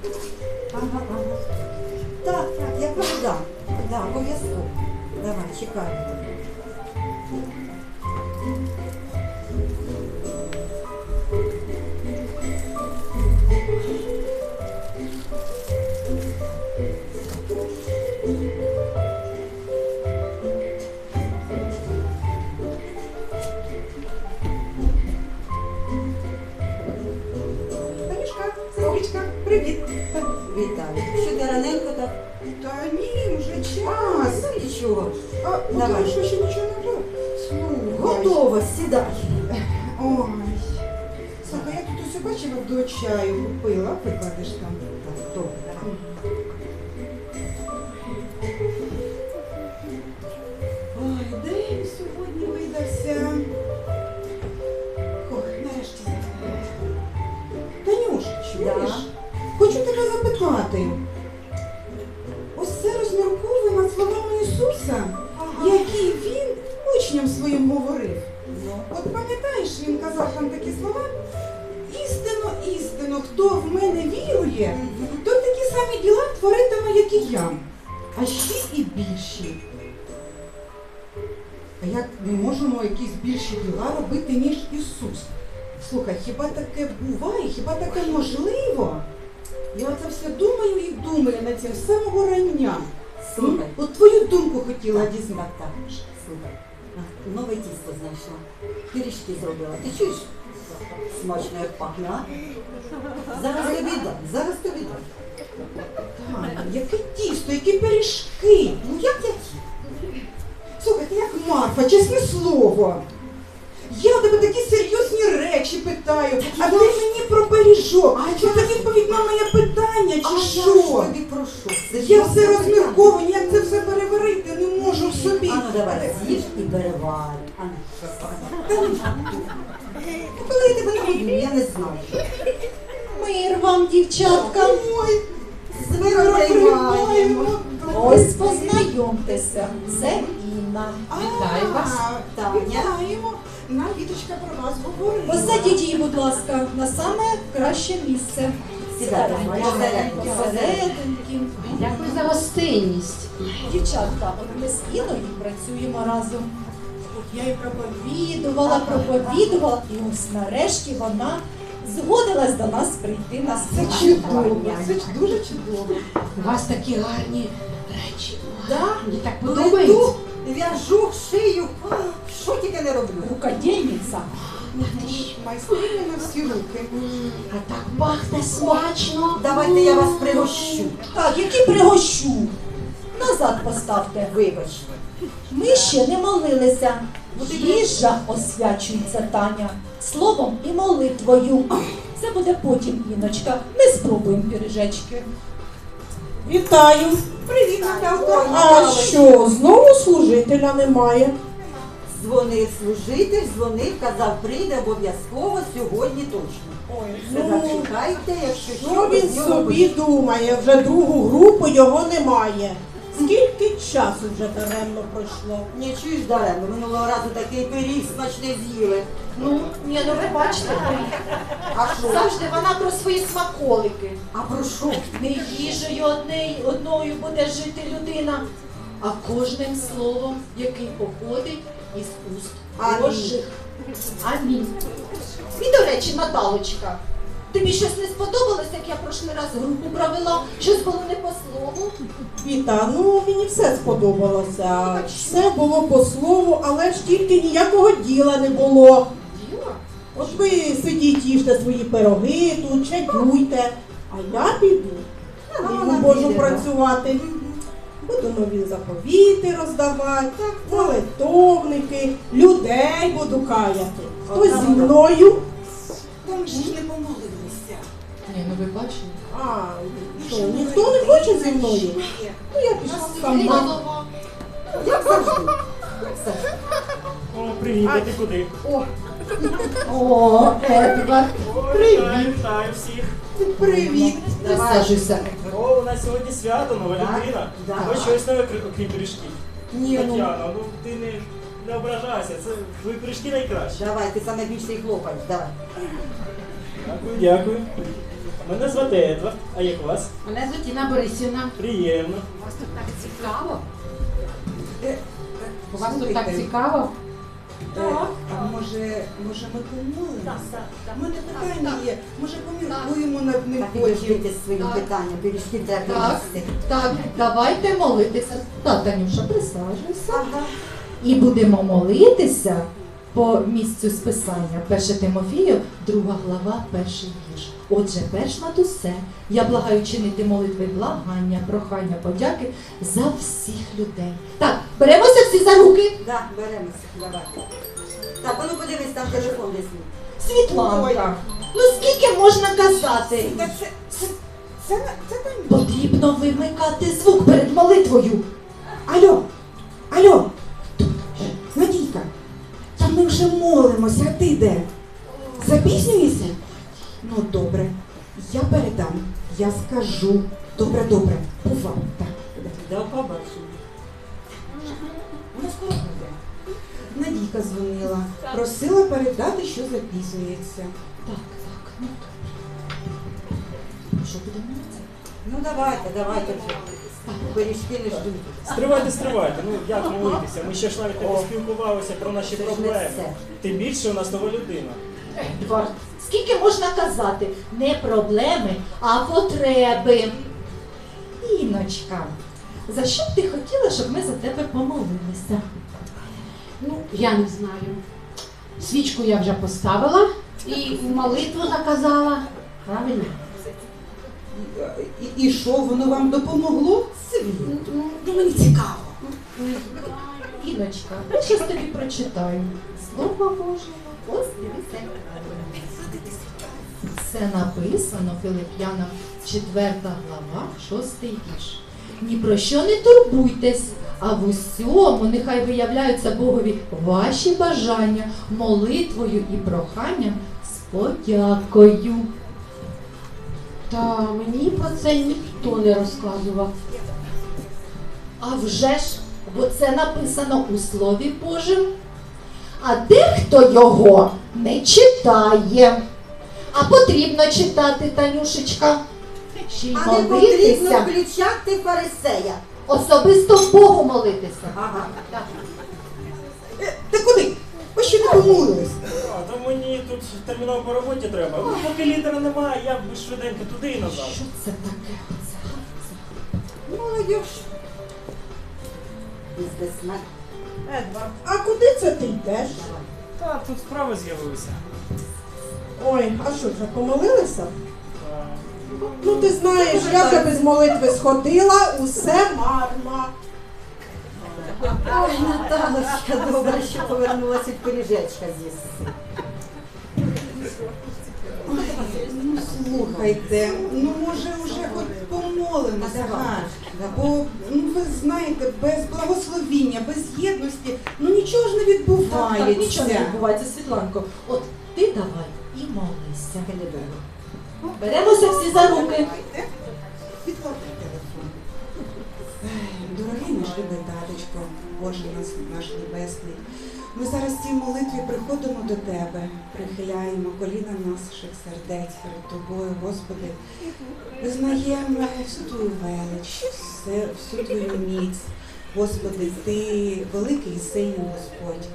Ага, ага. Так, так, я передам. Да, обов'язково. Давай, чекаємо. Раненько так? Та ні, вже час. Ну, нічого. А, ну Давай. ти що ще нічого не? Слухай. Готово, сідай. Ой. Слухай, я тут усе бачила до чаю купила, викладеш там. Так, добре. От пам'ятаєш, він казав там такі слова? Істинно, істинно, хто в мене вірує, то такі самі діла творитиме, як і я, а ще і більші. А як ми можемо якісь більші діла робити, ніж Ісус? Слухай, хіба таке буває, хіба таке можливо? Я оце все думаю і думаю цим з самого рання. слухай. От твою думку хотіла Так, дізнати. так, так. Слухай. Нове тісто знайшла. Пиріжки зробила. Ти чуєш? Смачно як пахне, а? Зараз тобі дам, зараз тобі дам. Так, яке тісто, які пиріжки. Ну як я Слухай, ти як Марфа, чесне слово. Я тебе такі серйозні речі питаю, а ти мені про пиріжок. А це відповідь на моє питання, чи А що? я тобі прошу. Я все розмірковую, як це все переварити, не можу в собі. Ану, давай, з'їж і переварь. Ану. Ну, Коли я тебе не годую, я не знаю. Мир вам, дівчатка. Ой, З миром. Ось познайомтеся. Це Інна. Вітаю вас. Таня. Вітаємо. Нам Віточка про вас говорила. Посадіть її, будь ласка, на саме краще місце. Сідай, Сідайте, посерединки. Дякую за гостинність. Дівчатка, от ми з Іною працюємо разом. От я їй проповідувала, проповідувала, і ось нарешті вона згодилась до нас прийти на Це чудово, це дуже чудово. У вас такі гарні речі. Да? Мені так подобається. В'яжу, шию, що тільки не роблю. Рукодільниця. Майстриня на всі руки. А так пахне смачно. Давайте я вас пригощу. Так, які пригощу. Назад поставте. Вибач. Ми ще не молилися. Їжа освячується, Таня, словом і молитвою. Це буде потім, Іночка. Ми спробуємо піріжечки. Вітаю! Привіт, Наталко. А що, знову служителя немає? Дзвонив служитель, дзвонив, казав, прийде обов'язково сьогодні точно. Ой, Сказав, ну, чекайте, якщо що, що він собі думає? Вже другу групу його немає. Скільки часу вже даремно пройшло? Не чуєш даремно, минулого разу такий пиріг смачний з'їли. Ну, ні, ну ви бачите, А що? завжди вона про свої смаколики. А про що? Не їжею однею, одною буде жити людина, а кожним словом, який походить із уст Амінь. Божих. Амінь. І, до речі, Наталочка, тобі щось не сподобалось, як я прошлий раз групу провела? Щось було не по слову? Віта, ну мені все сподобалося. Все було по слову, але ж тільки ніякого діла не було. От ви сидіть, їжте свої пироги тут, чаюйте, а я піду. Ну, Я можу працювати. Буду нові заповіти роздавати, молитовники, людей буду каяти. Хтось зі мною. Там ж не помолилися. Ні, ну ви бачите. А, що, ніхто не хоче зі мною? Ну я пішла сама. Як завжди. Як завжди. О, привіт, а ти куди? О, Едвард. Привіт! Вітаю всіх! Привіт. Насаджуйся. О, у нас сьогодні свято, нова людина. да. Ось щось нове крім пиріжків. Ні, ну Тетяна, ну ти не, не ображайся, це твої пиріжки найкращі. давай, ти саме більше і хлопаєш, давай. Дякую, дякую. Мене звати Едвард, А як вас? Мене звуть Інна Борисівна. Приємно. У вас тут так цікаво. Е, е, У вас тут так цікаво. А може, може ми помолимося? У мене питання є. Може поміркуємо над ним потім? підождіть свої своїм питанням, пиріжки треба Так. Так, давайте молитися. Та, Танюша, присаджуйся. Ага. І будемо молитися по місцю списання 1 Тимофію, 2 глава, перший вірш. Отже, перш над усе, я благаю чинити молитви благання, прохання, подяки за всіх людей. Так, беремося всі за руки. Да, беремося, давай. Так, ну подивись, там телефон десь. Світланка, ну скільки можна казати? Та це, це, це, це там. Потрібно вимикати звук перед молитвою. Алло, алло, Надійка, та ми вже молимося, а ти де? Запізнюєшся? Ну добре, я передам, я скажу. Добре, добре, бува. Так, До побачення. вона скоро буде. Надійка дзвонила, просила передати, що запізнюється. Так, так, ну добре. Що будемо робити? Ну давайте, давайте вже. Пиріжки не ждуть. Стривайте, стривайте. Ну як молитися? Ми ще ж навіть не поспілкувалися про наші Це ж не проблеми. все. Тим більше у нас нова людина. Едвард, скільки можна казати? Не проблеми, а потреби. Іночка, за що б ти хотіла, щоб ми за тебе помолилися? Ну, я не знаю. Свічку я вже поставила і молитву заказала. Правильно? І, і що, воно вам допомогло? Ну мені цікаво. Іночка, я щось тобі прочитаю. Слово Боже, ось. Це написано Филип'янам 4 глава, 6 вірш. Ні про що не турбуйтесь, а в усьому нехай виявляються Богові ваші бажання молитвою і проханням з подякою. Та мені про це ніхто не розказував. А вже ж, бо це написано у Слові Божим. А дехто його не читає. А потрібно читати, Танюшечка. Ще й А не потрібно молитися. включати фарисея. Особисто Богу молитися. Ага. Е, Ти куди? Ви ще не помолились. А то мені тут терміново по роботі треба. Ну, поки літера немає, я б швиденько туди і назад. Що це таке? Молодіж. Бізнесмен. Едвард, а куди це ти йдеш? Та тут справи з'явилися. Ой, а що, вже помолилися? Та, Ну ти знаєш, я вже без молитви сходила, усе марно. Ой, Наталочка, добре, що повернулася від пиріжечка з'їсти. Ну слухайте, ну може вже хоч помолимося? Бо ну ви знаєте, без благословіння, без єдності, ну нічого ж не відбувається. так, нічого не відбувається, Світланко. От ти давай і молися. Беремося всі за руки. Відкладай телефон. Дорогий наш любий таточко, Боже нас, наш небесний. Ми зараз в цій молитві приходимо до Тебе, прихиляємо коліна наших сердець перед Тобою, Господи. Визнаємо Твою велич, все- всю Твою міць. Господи, Ти великий і сильний Господь.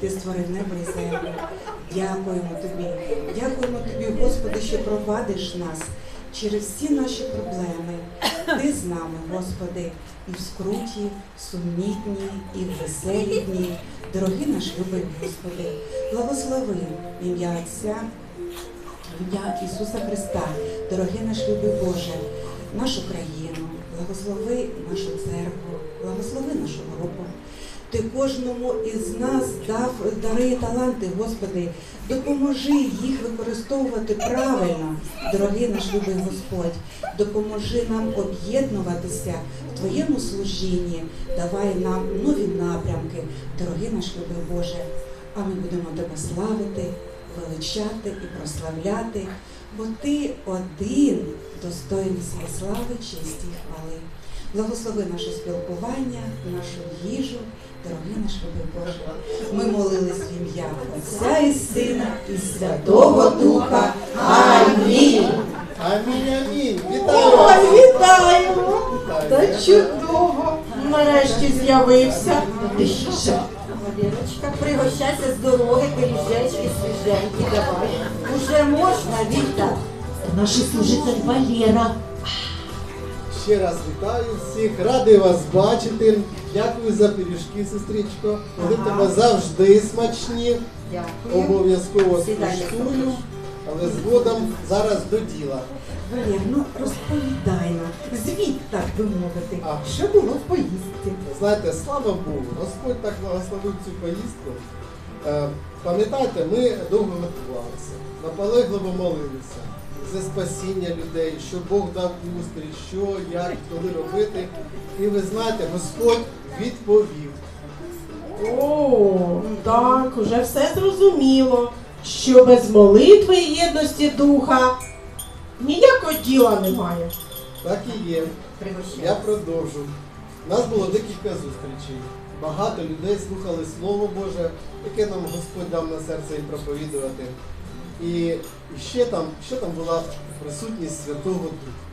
Ти створив небо і землю. Дякуємо Тобі. Дякуємо Тобі, Господи, що провадиш нас через всі наші проблеми. Ти з нами, Господи, і в скруті, сумнітні, і в веселі дні. Дорогий наш любий Господи, благослови ім'я Отця, ім'я Ісуса Христа, дорогий наш любий Боже, нашу країну, благослови нашу церкву, благослови нашу групу. Ти кожному із нас дав дари і таланти, Господи, допоможи їх використовувати правильно, дорогий наш любий Господь. Допоможи нам об'єднуватися в Твоєму служінні, давай нам нові напрямки, дорогий наш любий Боже. А ми будемо тебе славити, величати і прославляти, бо Ти один достойний всієї слави, честі і хвали. Благослови наше спілкування, нашу їжу, дорогий наш любий Боже. Ми молились в ім'я Отця і Сина і Святого Духа. Амінь. Амінь, амінь. Вітаю. Ой, вітаємо! Та чудово! Нарешті з'явився. Валерочка, пригощайся з дороги, пиріжечки свіженькі, давай. Уже можна, Віта. Наш служитель Валера. Ще раз вітаю всіх, радий вас бачити. Дякую за пиріжки, сестричко. Вони в тебе завжди смачні. Дякую. Обов'язково скуштую, але згодом зараз до діла. Валер, ну розповідай нам, звідки так би мовити, А. що було в поїздці? Знаєте, слава Богу, Господь так благословив цю поїздку. Е, Пам'ятаєте, ми довго готувалися, наполегливо молилися за спасіння людей, що Бог дав устрій, що, як, коли робити. І ви знаєте, Господь відповів. О, так, уже все зрозуміло, що без молитви і єдності духа ніякого діла немає. Так і є. Я продовжу. У нас було декілька зустрічей. Багато людей слухали Слово Боже, яке нам Господь дав на серце і проповідувати. І ще там, ще там була присутність Святого Духа.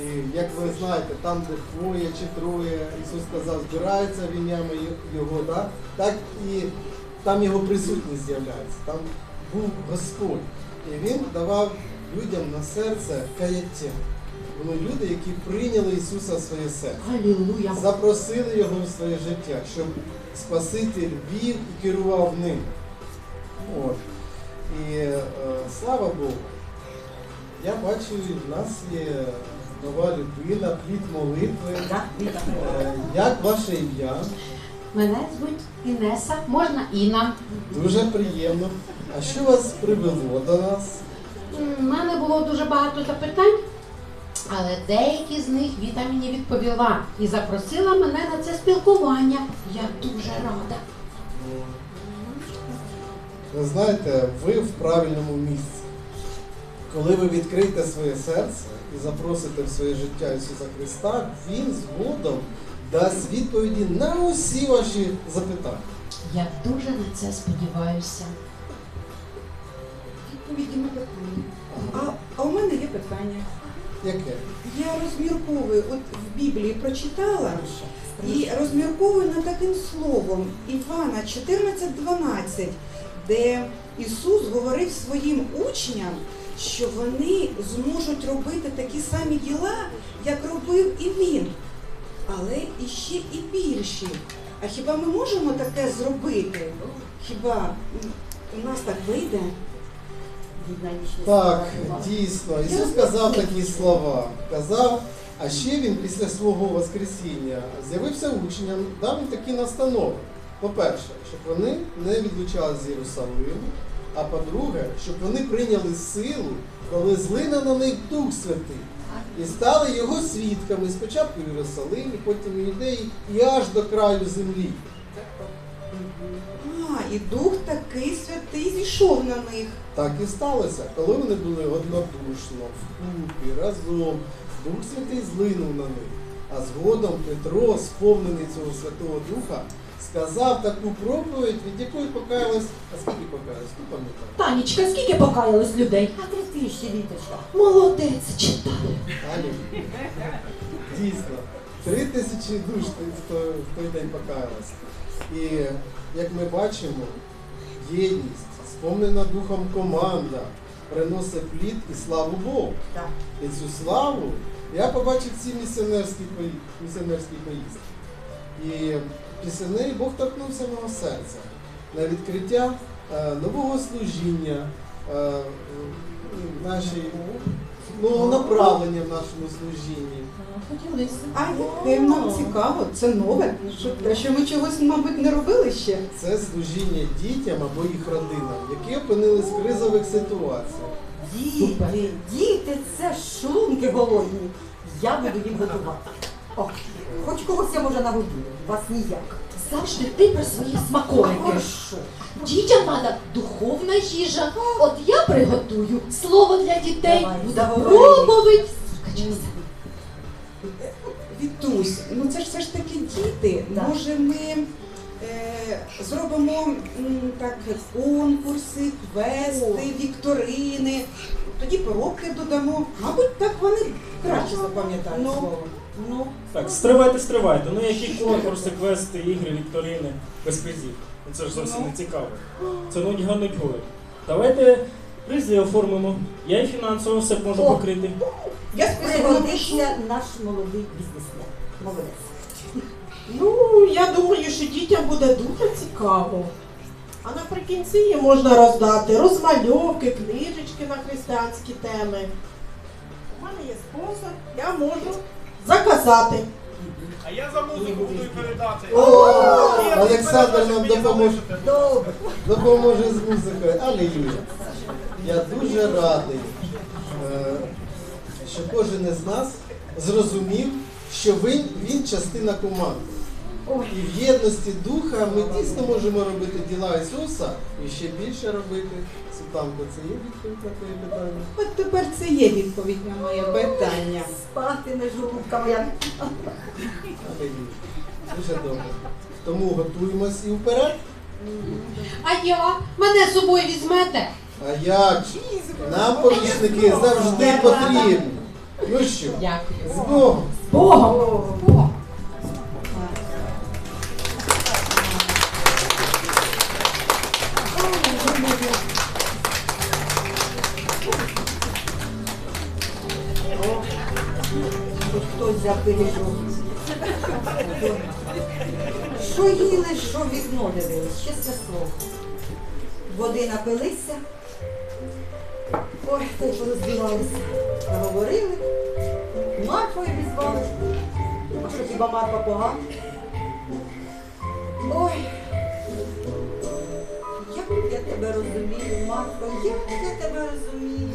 І як ви знаєте, там, де двоє чи троє, Ісус сказав, збираються в ім'я Його, так? так і там Його присутність з'являється. Там був Господь. І Він давав людям на серце каяття. Були люди, які прийняли Ісуса в своє серце, запросили Його в своє життя, щоб Спаситель вів і керував ним. От. І е, слава Богу, я бачу, в нас є нова людина, плід молитви. Да, Е, Як ваше ім'я? Мене звуть Інеса, можна Інна. Дуже приємно. А що вас привело до нас? У мене було дуже багато запитань, але деякі з них Віта мені відповіла і запросила мене на це спілкування. Я дуже рада. Ви знаєте, ви в правильному місці. Коли ви відкриєте своє серце і запросите в своє життя Ісуса Христа, Він згодом дасть відповіді на усі ваші запитання. Я дуже на це сподіваюся. Відповіді на питання. А, а у мене є питання. Яке? Я розмірковую, от в Біблії прочитала і розмірковую над таким словом Івана 14.12, де Ісус говорив своїм учням, що вони зможуть робити такі самі діла, як робив і він, але іще і більші. А хіба ми можемо таке зробити? Хіба у нас так вийде? Так, дійсно. Ісус сказав такі слова. Казав, а ще він після свого Воскресіння з'явився учням, дав їм такі настанови. По-перше, щоб вони не відлучали з Єрусалиму, а по-друге, щоб вони прийняли силу, коли злине на них Дух Святий. І стали його свідками спочатку в Єрусалимі, потім в Юдеї і аж до краю землі. І Дух такий святий зійшов на них. Так і сталося, коли вони були однодушно, вкупі, разом, Дух Святий злинув на них. А згодом Петро, сповнений цього Святого Духа, сказав таку проповідь, від якої покаялось, а скільки покаялось, хто пам'ятає? Танечка, скільки покаялось людей? А ти трішки, Віточка. Молодець, читаю. Ані? Дійсно, три тисячі душ в той, в той день покаялось. І як ми бачимо, єдність, сповнена Духом команда, приносить плід і славу Богу. Так. І цю славу я побачив ці місіонерські місіонерські поїздки. І після неї Бог торкнувся мого серця на відкриття е, нового служіння, е, нашій, нового направлення в нашому служінні. Поділися. А яке нам цікаво, це нове. Що, те, що ми чогось, мабуть, не робили ще. Це служіння дітям або їх родинам, які опинились в кризових ситуаціях. Діти, діти, це шлунки голодні. Я буду їм готувати. О, хоч когось я може нагодую, вас ніяк. Завжди ти про свої смаколики. Хорошо. Дітям треба духовна їжа. От я приготую слово для дітей. Пробувати. Вітусь, ну це ж все ж таки діти. Так. Може, ми е, зробимо м, так конкурси, квести, вікторини. Тоді поробки додамо. Мабуть, так вони краще запам'ятають Ну. слово. Ну, Так, стривайте, стривайте. Ну які конкурси, квести, ігри, вікторини без призів. Ну, Це ж зовсім не цікаво. Це нудьга нудьгою. Давайте призи оформимо. Я і фінансово все можу О. покрити. Я сподіваюся, наш молодий бізнесмен. Молодець. ну я думаю, що дітям буде дуже цікаво. А наприкінці їм можна роздати розмальовки, книжечки на християнські теми. У мене є спонсор, я можу заказати. А я за музику буду передати. Олександр нам допоможе, Добре. допоможе з музикою. Алілюя. Я дуже радий, е, що кожен із нас зрозумів, що він, він частина команди. І в єдності духа ми дійсно можемо робити діла Ісуса і ще більше робити. Сутанко, це є відповідь на твоє питання? от тепер це є відповідь на моє питання. Спати не жолудка моя. Дуже добре. Тому готуємось і вперед. А я? Мене з собою візьмете? А як? Нам помічники завжди потрібні. Ну що, Дякую. з Богом! Богом! Тут хтось взяв пиріжок. Що їли, що вікно дивились, чесне слово. Води напилися. Ой, та й порозбивалися. Наговорили. Марфою обізвали. А що хіба Марфа погана? Ой. Як я тебе розумію, Марфа, як я тебе розумію.